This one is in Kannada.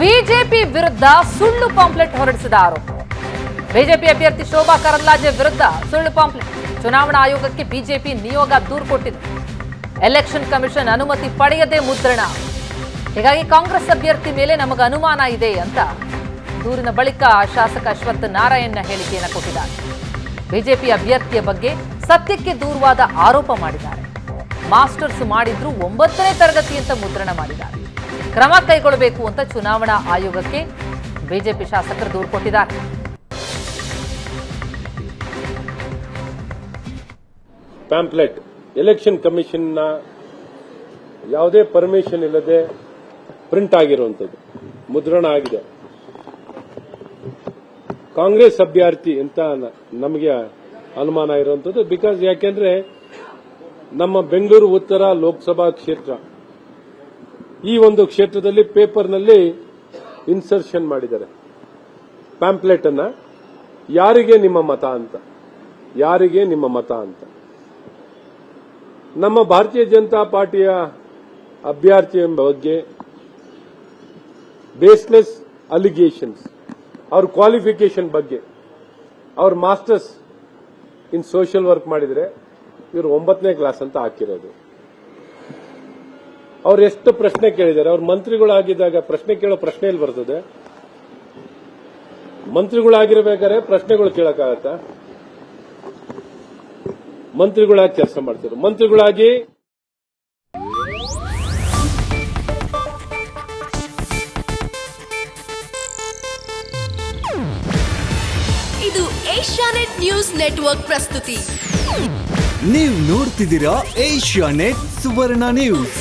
ಬಿಜೆಪಿ ವಿರುದ್ಧ ಸುಳ್ಳು ಪಾಂಪ್ಲೆಟ್ ಹೊರಡಿಸಿದ ಆರೋಪ. ಬಿಜೆಪಿ ಅಭ್ಯರ್ಥಿ ಶೋಭಾ ಕರಂದ್ಲಾಜೆ ವಿರುದ್ಧ ಸುಳ್ಳು ಪಾಂಪ್ಲೆಟ್. ಚುನಾವಣಾ ಆಯೋಗಕ್ಕೆ ಬಿಜೆಪಿ ನಿಯೋಗ ದೂರು ಕೊಟ್ಟಿದೆ. ಎಲೆಕ್ಷನ್ ಕಮಿಷನ್ ಅನುಮತಿ ಪಡೆಯದೆ ಮುದ್ರಣ. ಹೀಗಾಗಿ ಕಾಂಗ್ರೆಸ್ ಅಭ್ಯರ್ಥಿ ಮೇಲೆ ನಮಗೆ ಅನುಮಾನ ಇದೆ ಅಂತ ದೂರಿನ ಬಳಿಕ ಶಾಸಕ ಅಶ್ವತ್ಥ ನಾರಾಯಣ ಹೇಳಿಕೆಯನ್ನು ಕೊಟ್ಟಿದ್ದಾರೆ. ಬಿಜೆಪಿ ಅಭ್ಯರ್ಥಿಯ ಬಗ್ಗೆ ಸತ್ಯಕ್ಕೆ ದೂರವಾದ ಆರೋಪ ಮಾಡಿದ್ದಾರೆ. ಮಾಸ್ಟರ್ಸ್ ಮಾಡಿದ್ರು ಒಂಬತ್ತನೇ ತರಗತಿ ಅಂತ ಮುದ್ರಣ ಮಾಡಿದ್ದಾರೆ. ಕ್ರಮ ಕೈಗೊಳ್ಳಬೇಕು ಅಂತ ಚುನಾವಣಾ ಆಯೋಗಕ್ಕೆ ಬಿಜೆಪಿ ಶಾಸಕರು ದೂರು ಕೊಟ್ಟಿದ್ದಾರೆ. ಪ್ಯಾಂಪ್ಲೆಟ್ ಎಲೆಕ್ಷನ್ ಕಮಿಷನ್ನ ಯಾವುದೇ ಪರ್ಮಿಷನ್ ಇಲ್ಲದೆ ಪ್ರಿಂಟ್ ಆಗಿರುವಂಥದ್ದು. ಮುದ್ರಣ ಆಗಿದೆ. ಕಾಂಗ್ರೆಸ್ ಅಭ್ಯರ್ಥಿ ಅಂತ ನಮಗೆ ಅನುಮಾನ ಇರುವಂಥದ್ದು. ಬಿಕಾಸ್ ಯಾಕೆಂದ್ರೆ ನಮ್ಮ ಬೆಂಗಳೂರು ಉತ್ತರ ಲೋಕಸಭಾ ಕ್ಷೇತ್ರ ಈ ಒಂದು ಕ್ಷೇತ್ರದಲ್ಲಿ ಪೇಪರ್ನಲ್ಲಿ ಇನ್ಸರ್ಷನ್ ಮಾಡಿದ್ದಾರೆ. ಪ್ಯಾಂಪ್ಲೆಟ್ ಅನ್ನ ಯಾರಿಗೆ ನಿಮ್ಮ ಮತ ಅಂತ? ಯಾರಿಗೆ ನಿಮ್ಮ ಮತ ಅಂತ? ನಮ್ಮ ಭಾರತೀಯ ಜನತಾ ಪಾರ್ಟಿಯ ಅಭ್ಯರ್ಥಿ ಎಂಬ ಬಗ್ಗೆ ಬೇಸ್ಲೆಸ್ ಅಲಿಗೇಷನ್ಸ್ ಅವ್ರ ಕ್ವಾಲಿಫಿಕೇಶನ್ ಬಗ್ಗೆ. ಅವ್ರ ಮಾಸ್ಟರ್ಸ್ ಇನ್ ಸೋಷಿಯಲ್ ವರ್ಕ್ ಮಾಡಿದರೆ ಇವರು ಒಂಬತ್ತನೇ ಕ್ಲಾಸ್ ಅಂತ ಹಾಕಿರೋದು. ಅವ್ರು ಎಷ್ಟು ಪ್ರಶ್ನೆ ಕೇಳಿದ್ದಾರೆ ಅವ್ರ ಮಂತ್ರಿಗಳಾಗಿದ್ದಾಗ ಪ್ರಶ್ನೆ ಕೇಳೋ ಪ್ರಶ್ನೆ ಇಲ್ಲಿ ಬರ್ತದೆ. ಮಂತ್ರಿಗಳಾಗಿರ್ಬೇಕಾದ್ರೆ ಪ್ರಶ್ನೆಗಳು ಕೇಳಕ್ಕಾಗತ್ತಾ? ಮಂತ್ರಿಗಳಾಗಿ ಕೆಲಸ ಮಾಡ್ತಿದ್ರು. ಮಂತ್ರಿಗಳಾಗಿ ಇದು ಏಷ್ಯಾನೆಟ್ ನ್ಯೂಸ್ ನೆಟ್ವರ್ಕ್ ಪ್ರಸ್ತುತಿ. ನೀವು ನೋಡ್ತಿದ್ದೀರಾ ಏಷ್ಯಾ ನೆಟ್ ಸುವರ್ಣ ನ್ಯೂಸ್.